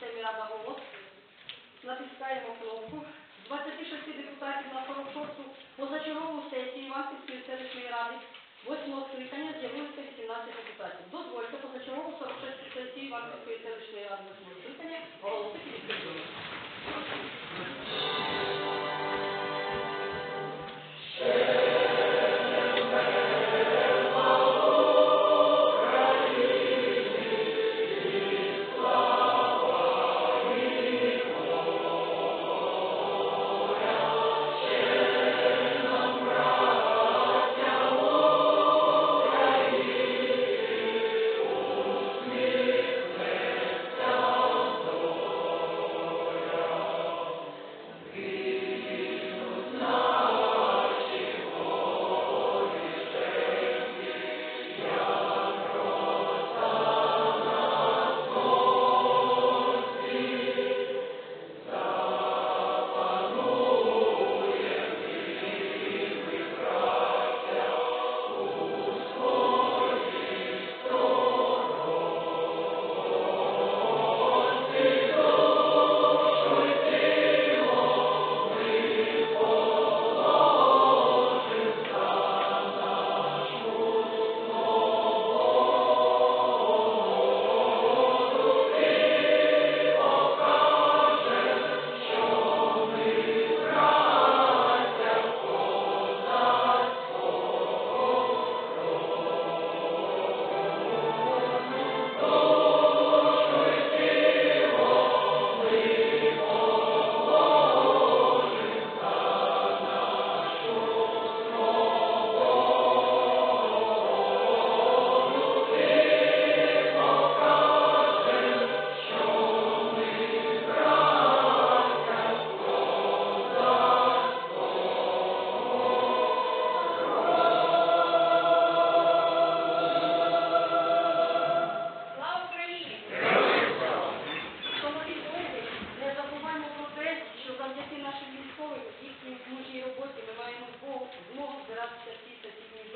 Семіра Володський, натискаємо кнопку. 26 депутатів на форум-форту позачергову сесію Іванківської селищної ради 8 скликання з'явилися 18 депутатів. Дозвольте позачергову 46 сесію Іванківської селищної ради 8 скликання оголосити відкритою.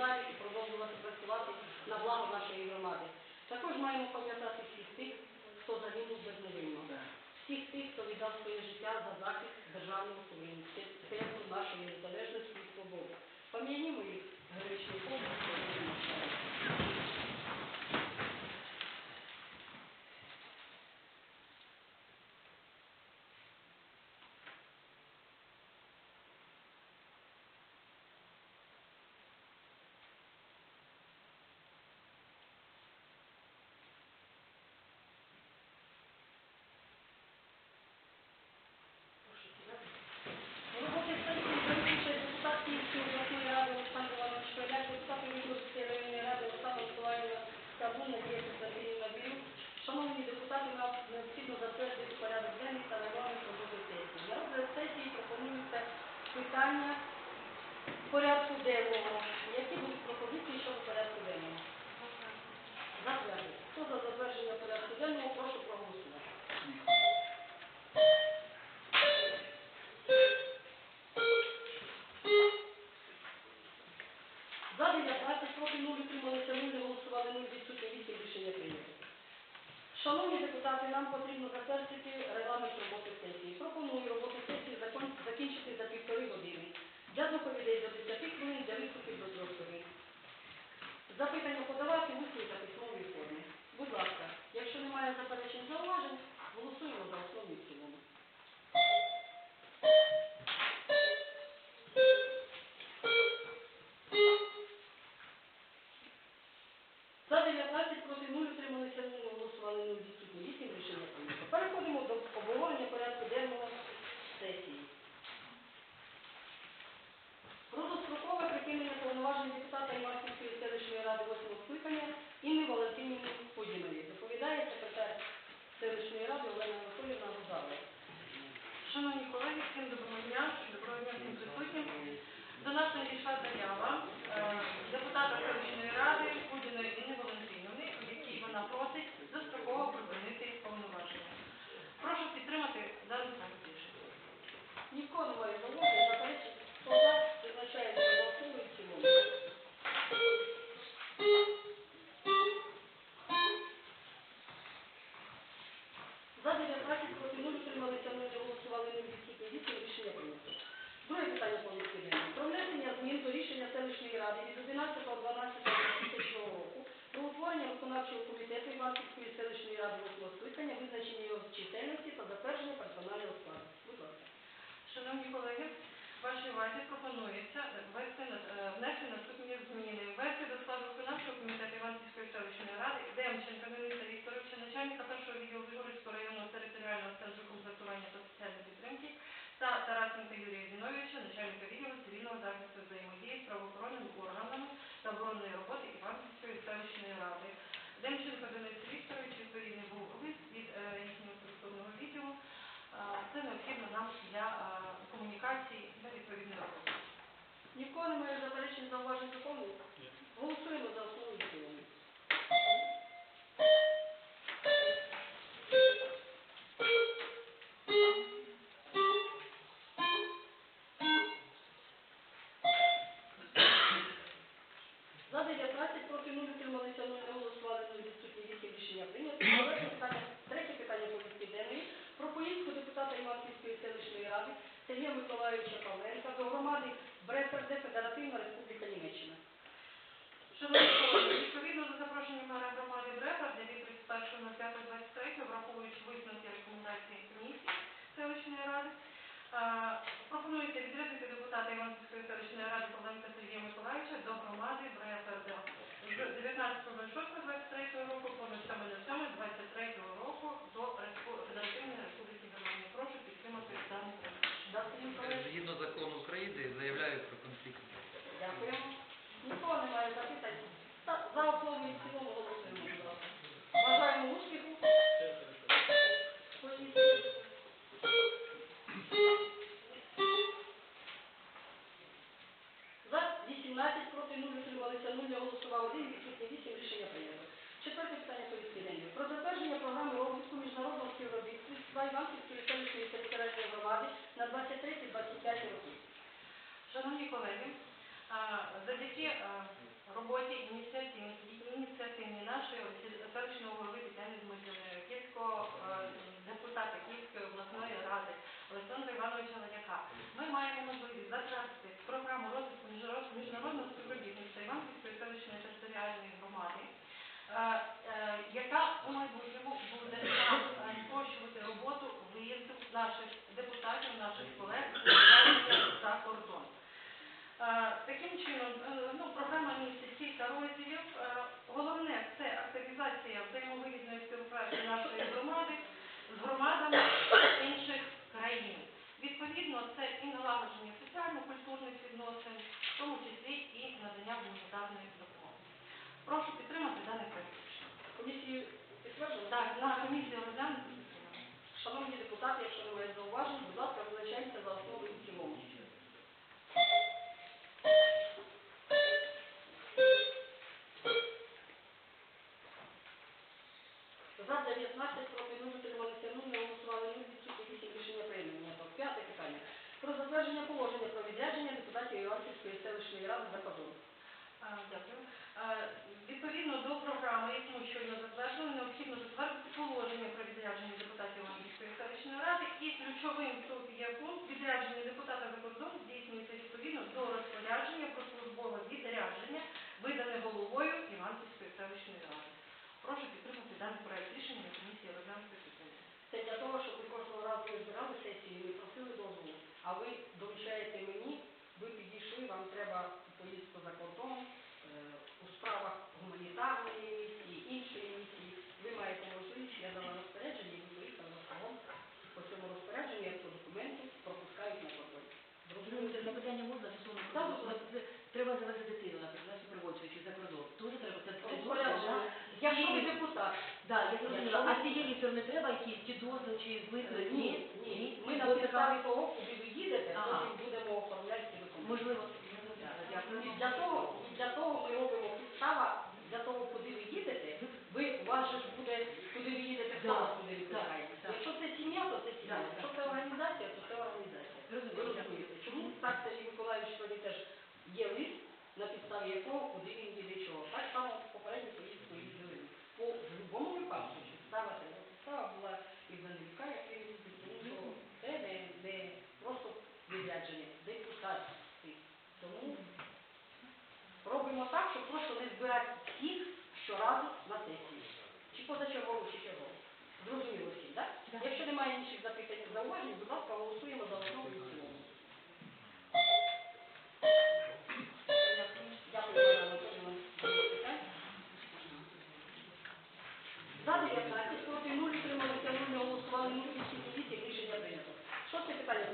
залі і продовжувати працювати на благо нашої громади. Також маємо пам'ятати всіх тих, хто загинув безневинно, всіх тих, хто віддав своє життя за захист державного суверенітету нашої незалежності і свободи. Пам'ятаємо їх героїчний подвиг. Шановні депутати, нам необхідно затвердити порядок денний та районний роботи сесії. На розгляд сесії пропонується питання порядку денного. Які будуть пропозиції щодо порядку денного? Затвердити. Хто за затвердження порядку денного, прошу Немає запитань. Та, За основу цілому голосуємо. будь ласка. Бажаємо успіху. За 18 проти 0 утрималися 0, не голосував 1, відсутні 8, рішення прийнято. Четверте питання повістки денної. Про затвердження програми розвитку міжнародного співробітництва Іванківської селищної територіальної громади на 23-25 роки. Шановні колеги, завдяки роботі ініціативні, ініціативні нашої селищного голови Тетяни Дмитрівни, київського е, депутата Київської обласної ради Олександра Івановича Ладяка, ми маємо можливість затвердити програму розвитку міжнарод- міжнародного співробітництва Іванківської селищної територіальної громади, е, е, яка у майбутньому буде спрощувати роботу виїзду наших депутатів, наших колег за кордон. Таким чином, е, ну, програма містить кілька розділів. Е, Головне це активізація взаємовигідної співпраці нашої громади з громадами інших країн. Відповідно, це і налагодження соціально-культурних відносин, в тому числі і надання гуманітарної допомоги. Прошу підтримати даний проект. Комісію підтверджено? Так, на комісії розглянути. Шановні депутати, якщо немає зауважень, будь ласка, визначайтеся за основу і в цілому. Не збирали сесію, не просили дозволу, а ви доручаєте мені, ви підійшли, вам треба поїздку за кордон е, у справах гуманітарної місії, іншої місії. Ви маєте можливість, я дала розпорядження, і ви поїхали за кордон. По цьому розпорядженню, як по документу, пропускають на кордон. Запитання можна стосовно кордону? Треба завести дитину, наприклад, супроводжуючи за кордон. Дуже треба це. Якщо ви депутат, Да, я зрозуміла. А цієї сторони треба якісь чи дозвіл, чи виклик? ні, ні, ми на підставі того, куди ви їдете, Ага. потім будемо оформляти ці документи. Можливо. Дякую. І для того, і для того ми робимо підстава, для того, куди ви їдете, ви, у вас же ж буде, куди ви їдете, хто Да, вас куди так. Якщо це сім'я, то це сім'я. Так, Якщо це організація, то це організація. Ви Зрозуміло. розумієте, чому так Сергій Миколаївич сьогодні теж є лист, на підставі якого, куди він їде чого. Так само попередньо поїздку їздили. По любому випадку, чи підстава треба. Підстава була і в Данилюка, як він їздив, тому що це не, не просто відрядження, депутатський. Тому робимо так, щоб просто не збирати питання порядку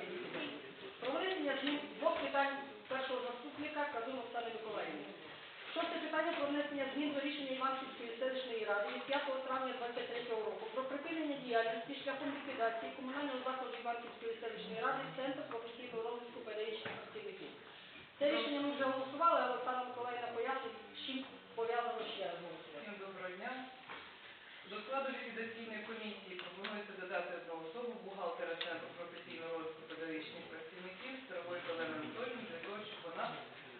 денного. Про внесення змін двох питань першого заступника Казун Оксани Миколаївни. Шосте питання про внесення змін до рішення Іванківської селищної ради від 5 травня 2023 року про припинення діяльності шляхом ліквідації комунального закладу Іванківської селищної ради Центр професійного розвитку педагогічних працівників. Це рішення ми вже голосували, але Оксана Миколаївна пояснить, з чим пов'язано ще раз голосувати. Всім доброго дня. До складу ліквідаційної комісії пропонується додати одну особу бухгалтера Центру професійного розвитку педагогічних працівників Старової Олену Анатоліївну для того, щоб вона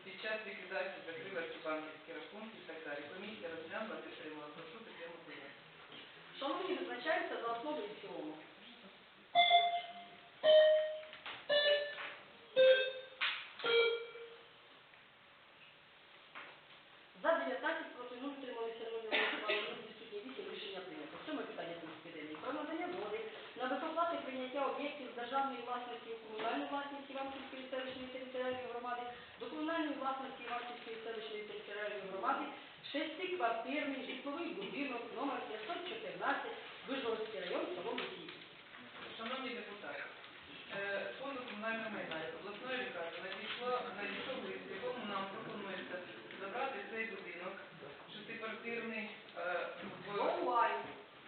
під час ліквідації закрила всі банківські рахунки і так далі. Комісія розглянула, підтримала. Прошу підтримати. Шановні, визначається за основу і в. За 19 проти 0 утрималися 0 голосували 0, відсутні 8, рішення прийнято. Сьоме питання денного. Про надання згоди на безоплатне прийняття об'єктів з державної власності у комунальну власність Іванківської селищної територіальної громади до комунальної власності Іванківської селищної територіальної громади шестиквартирний житловий будинок номер 514 Вижгородський район, село Мосій. Шановні депутати, е, фонду комунального майна обласної лікарні надійшло надійшов лист, в якому нам пропонується забрати цей будинок шестиквартирний е, в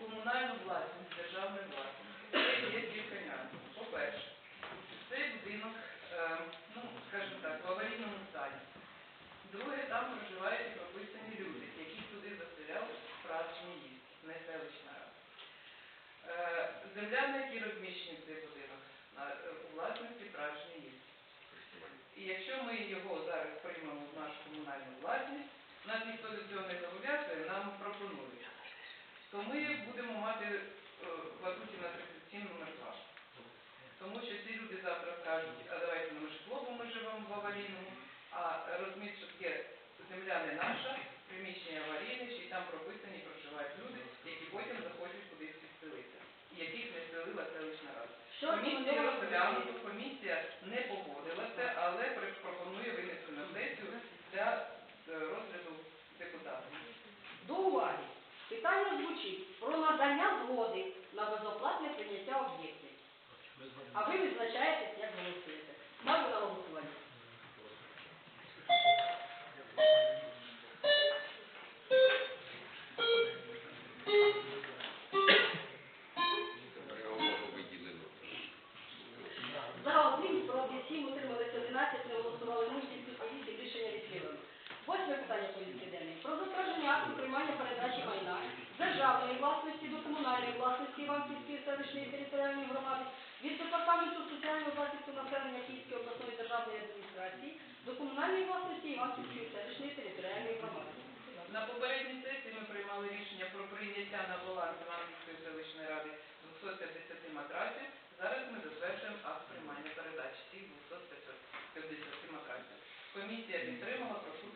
комунальну власність, державну власність. Це є лікарня. По-перше, цей будинок, е, ну, скажімо так, в аварійному стані. Друге, там проживають і прописані люди, які туди заселяли справжні їсть, не селищна рада. Е, Земля, на якій розміщений цей будинок, у власності справжні їсть. І якщо ми його зараз приймемо в нашу комунальну власність, нас ніхто до цього не зобов'язує, нам пропонують то ми будемо мати е, в Атуті на 37 номер 2. Тому що ці люди завтра скажуть, а давайте нам житло, бо ми живемо в аварійному, а розуміють, таке земля не наша, приміщення аварійне, й там прописані проживають люди, які потім і яких не селила селищна рада. Що Комісія розглянула, комісія не погодилася, але пропонує винести на сесію для е, розгляду депутатів. До уваги. Питання звучить про надання згоди на безоплатне прийняття об'єктів. А ви визначаєтесь, як голосуєте. Населення Київської обласної державної адміністрації до комунальної власності Іванківської селищної територіальної громади. На попередній сесії ми приймали рішення про прийняття на баланс Іванківської селищної ради 250 матраців. Зараз ми затверджуємо акт приймання передачі цих 250 матраців. Комісія підтримала, прошу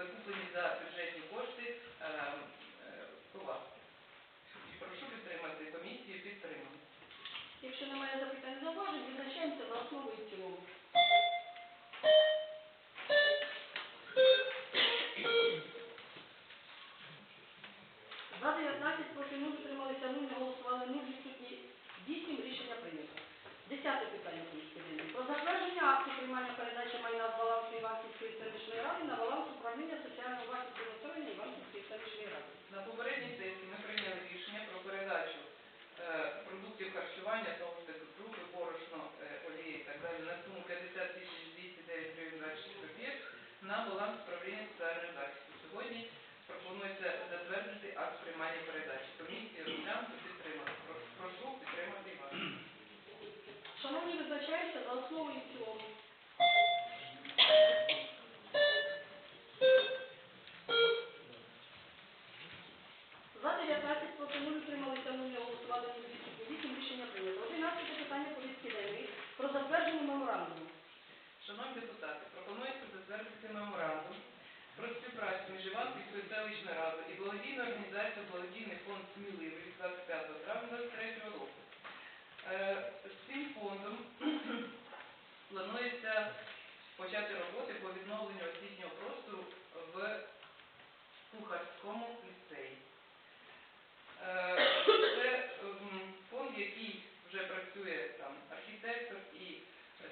technically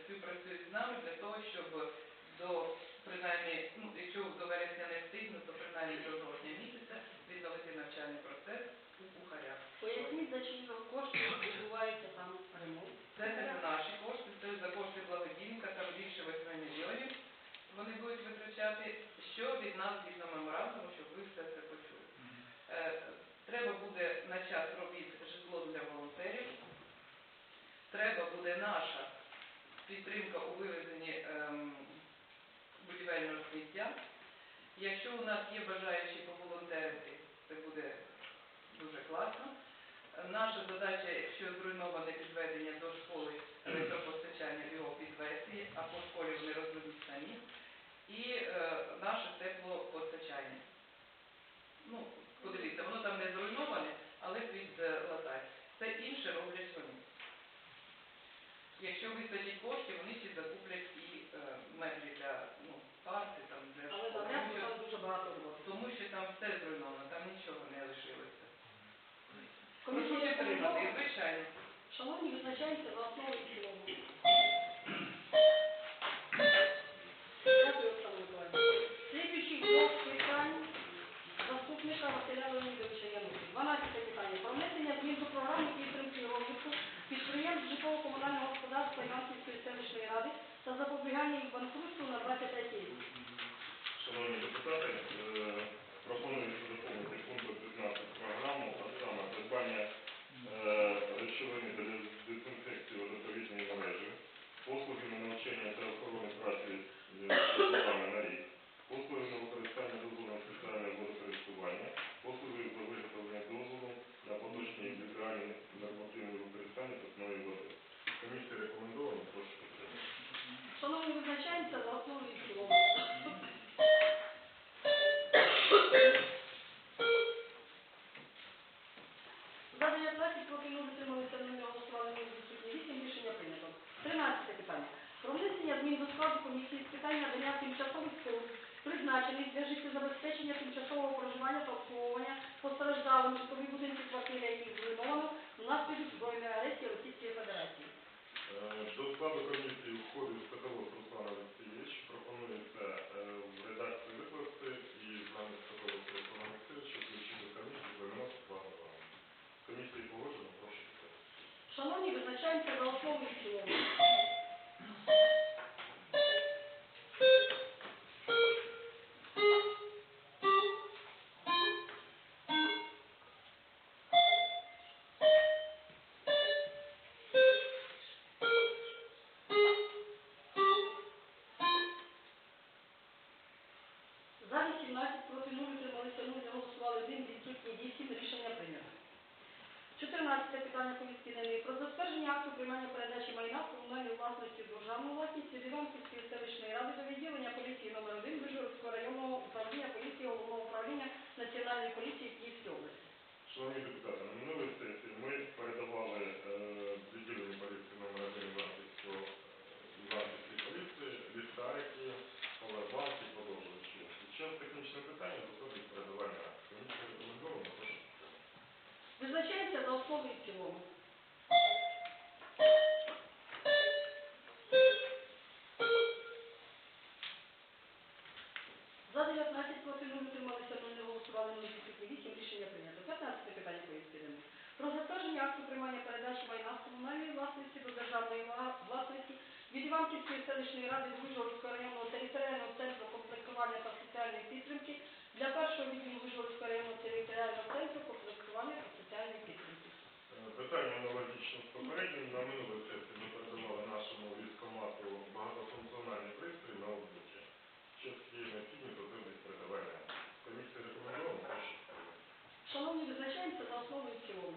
співпрацює з нами для того, щоб до принаймні, ну якщо до вересня не встигнуть, то принаймні до жовтня місяця відновити навчальний процес у кухарях. Поясніть, за чиї кошти відбувається там ремонт. Це не за наші кошти, це за кошти благодійника, там більше 8 мільйонів вони будуть витрачати. Що від нас згідно меморандуму, щоб ви все це почули. Е, Треба буде на час робіт житло для волонтерів. Треба буде наша підтримка у вивезенні ем, будівельного сміття. Якщо у нас є бажаючі поволонтерити, це буде дуже класно. Наша задача, якщо зруйноване підведення до школи електропостачання його підвести, а по школі вони розведуть самі. І е, наше теплопостачання. Ну, подивіться, воно там не зруйноване, але під е. Все інше роблять вони. Якщо вистачить коштів, вони ще закуплять і е, меблі для ну, парти, там, для Але школи. навряд Тому чи що- там дуже багато роботи. Тому що там все зруйновано, там нічого не лишилося. Прошу Комісія підтримати, підтримала. звичайно. Шановні, визначається за основу і. Призначених для життєзабезпечення тимчасового проживання та обслуговування постраждалим житлові будинки квартири, яких зруйновано внаслідок збройної агресії Російської Федерації. Е, До складу комісії входить Соколов Руслан Олексійович. Пропонується е, в редакції викласти і замість Соколова Руслана Олексійовича включити комісію Зеленого Світлана Івановна. Комісії погоджено, прошу. Шановні, визначаємося за основу і цілому. До відділення поліції номер 1 Вижгородського районного управління поліції головного управління Національної поліції в Київській області. Шановні депутати, на минулій сесії ми передавали е, відділенню поліції номер 1 Іванківського е, Іванківської поліції ліхтарики, повербанки і подовжувачі. Під час технічного питання доходить передавання. Визначається за основу і в цілому. ухвалено відповідні рішення прийнято. 15 питання повістки дому. Про затвердження акту приймання передачі майна з комунальної власності до державної власності від Іванківської селищної ради Гужгородського районного територіального центру комплектування та соціальної підтримки для першого відділу Гужгородського районного територіального центру комплектування та соціальної підтримки. Е, питання аналогічно з попереднім. На минулій сесії ми передавали нашому військомату багатофункціональні пристрій на обличчя. Частки Шановні, визначаємося за основу і в цілому.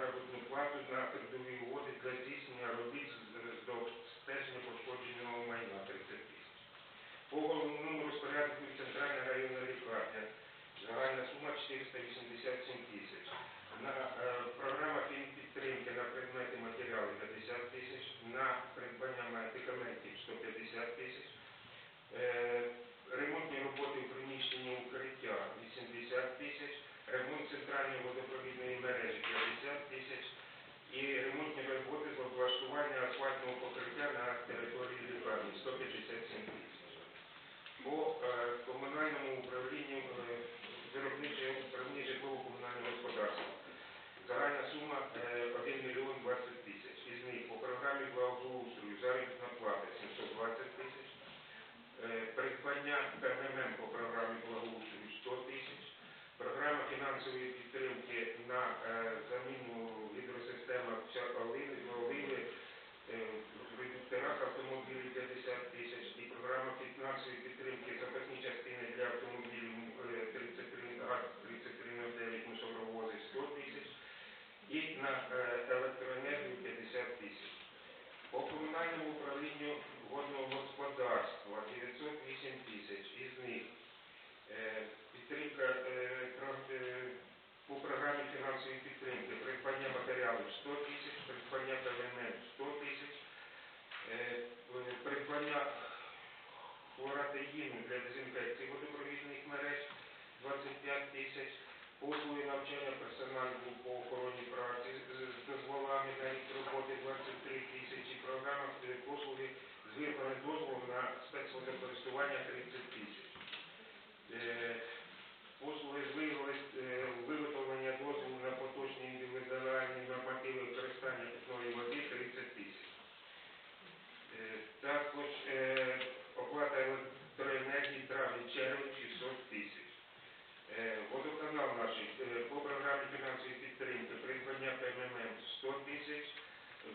заробітну плату на трудові угоди для здійснення робіт з обстеження пошкодженого майна 30 тисяч. По головному розпорядку центральна районна лікарня загальна сума 487 тисяч. На е, програма фінпідтримки на предмети матеріали 50 тисяч, на придбання медикаментів 150 тисяч. Е, і ремонтні роботи з облаштування асфальтного покриття на території лікарні 157 тисяч. По е, комунальному управлінню е, виробничого управління житлово-комунального господарства. Загальна сума е, 1 мільйон. надати їм для дезінфекції водопровідних мереж 25 тисяч, послуги навчання персоналу по охороні праці з дозволами на їх роботи 23 тисячі, програма послуги з вироблених дозволу на спецводокористування 30 тисяч. Е, послуги з е, виготовлення дозволу на поточні індивідуальні нормативи використання питної води 30 тисяч. Е, також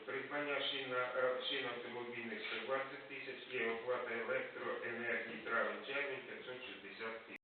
придбання е, шин автомобільних 120 тисяч і оплата електроенергії травень-червень 560 тисяч.